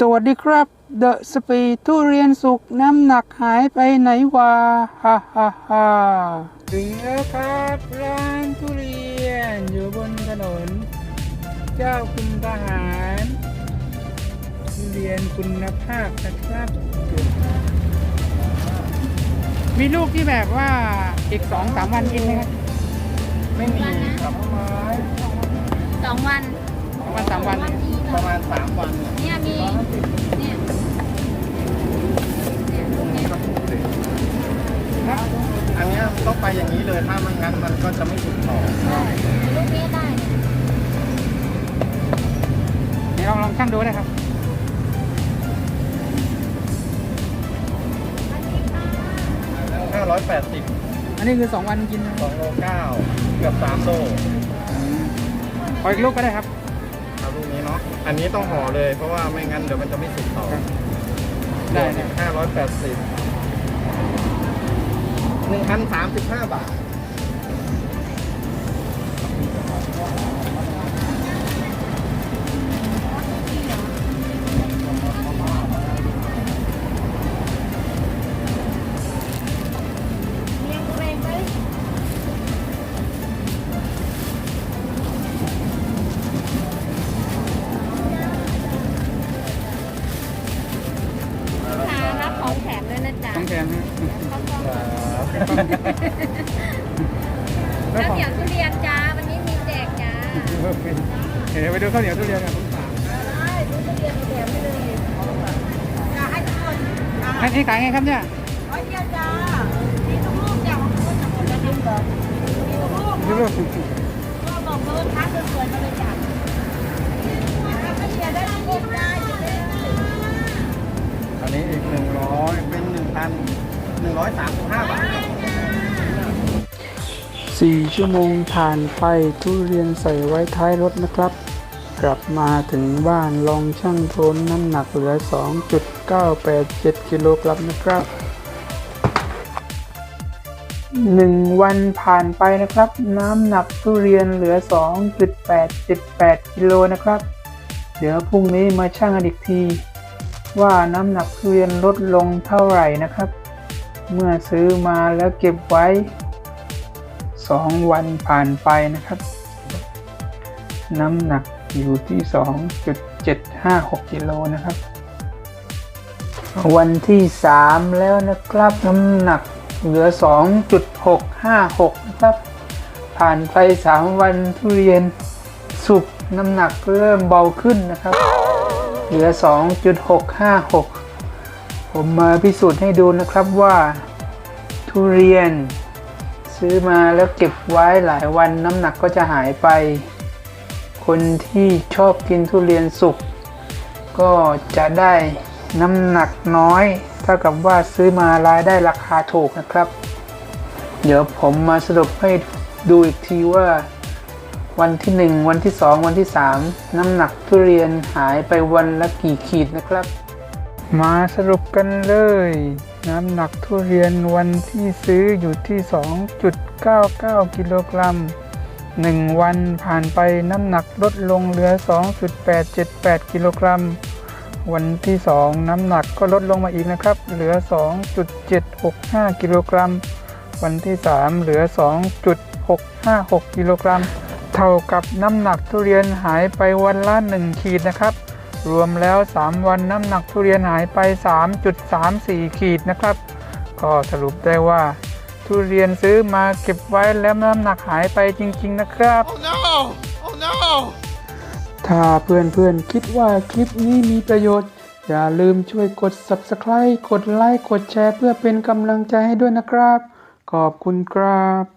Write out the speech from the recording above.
สวัสดีครับ เดอะสปีดทุเรียนสุกน้ำหนักหายไปไหนวะฮ่าฮ่าฮ่าถึงแล้วครับร้านทุเรียนอยู่บนถนน เจ้าคุณทหารทุเรียนคุณภาพนะครับ มีลูกที่แบบว่าอีกสองสามวันกินไหมครับ ไม่มีครับสองวันสองวันสามวันวันดี ประมาณสามวันเนี่ยเนี่ยมีเนี่ยเนี่ยลูกเนี้ยอันเนี้ยต้องไปอย่างนี้เลยถ้ามันงั้นมันก็จะไม่ถูกต่อลูกนี้ได้เนี่ยเดี๋ยวลองลองชั่งดูได้ครับห้าร้อยแปดสิบอันนี้คือสองวันกินนะสองโลเก้าเกือบสามโลขออีกลูกก็ได้ครับเอา ลูกนี้เนาะอันนี้ต้องห่อเลยเพราะว่าไม่งั้นเดี๋ยวมันจะไม่ถูกต่อได้เนี่ยห้าร้อยแปดสิบหนึ่งพันสามสิบห้าบาท ต้องแถมนะข้าวต้มแล้วข้าวของเหนียวทุเรียนจ้า วันนี้มีแจกจ้าเดี๋ยวไปดูข้าวเหนียวทุเรียนกันได้ทุเรียนแถมไปเลยจะให้ทุกคนจ้าอันนี้ขายไงครับเนี่ยร้อยเดียวจ้ามีทุกลูกจ้าของคุณจะหมดแล้วนะมีทุกลูกดูลูกก็บอกเบอร์ค้าสวยๆมาเลยจ้ะถ้าเชียร์ได้ทุกลูกได้เลยอัน หนึ่งพันหนึ่งร้อยสามสิบห้าบาทสี่ชั่วโมงผ่านไปทุเรียนใส่ไว้ท้ายรถนะครับ กลับมาถึงบ้านลองช่างโทนน้ำหนักเหลือ 2.987 กิโลกรัมนะครับหนึ่งวันผ่านไปนะครับ น้ำหนักทุเรียนเหลือ 2.878 กิโลนะครับ เดี๋ยวพรุ่งนี้มาชั่งกันอีกที ว่าน้ำหนักทุเรียนลดลงเท่าไหร่นะครับ เมื่อซื้อมาแล้วเก็บไว้ 2 วันผ่านไปนะครับ น้ำหนักอยู่ที่ 2.756กิโลนะครับ วันที่ 3 แล้วนะครับน้ำหนักเหลือ 2.656 นะครับ ผ่านไป 3 วันทุเรียนสุกน้ำหนักเริ่มเบาขึ้นนะครับ เหลือ 2.656 ผมมาพิสูจน์ให้ดูนะครับว่า ทุเรียน ซื้อมาแล้วเก็บไว้หลายวันน้ำหนักก็จะหายไป คนที่ชอบกินทุเรียนสุก ก็จะได้น้ำหนักน้อย เท่ากับว่าซื้อมารายได้ราคาถูกนะครับ เดี๋ยวผมมาสรุปให้ดูอีกทีว่า วันที่ 1 วันที่ 2 วันที่ 3 น้ำหนักทุเรียนหายไปวันละกี่ขีดนะครับ มาสรุปกันเลย น้ำหนักทุเรียนวันที่ซื้ออยู่ที่ 2.99 กิโลกรัม1 วันผ่านไปน้ำหนักลดลงเหลือ 2.878 กิโลกรัม วันที่ 2 น้ำหนักก็ลดลงมาอีกนะครับ เหลือ 2.765 กิโลกรัม วันที่ 3 เหลือ 2.656 กิโลกรัม เท่ากับน้ำหนักทุเรียนหายไปวันละ 1 ขีดนะครับ รวมแล้ว 3 วันน้ำหนักทุเรียนหายไป 3.34 ขีดนะครับ ก็สรุปได้ว่า ทุเรียนซื้อมาเก็บไว้แล้วน้ำหนักหายไปจริง ๆ นะครับ Oh no Oh no ถ้าเพื่อนๆคิดว่าคลิปนี้มีประโยชน์ อย่าลืมช่วยกด Subscribe กดไลค์กดแชร์เพื่อเป็นกำลังใจให้ด้วยนะครับ ขอบคุณครับ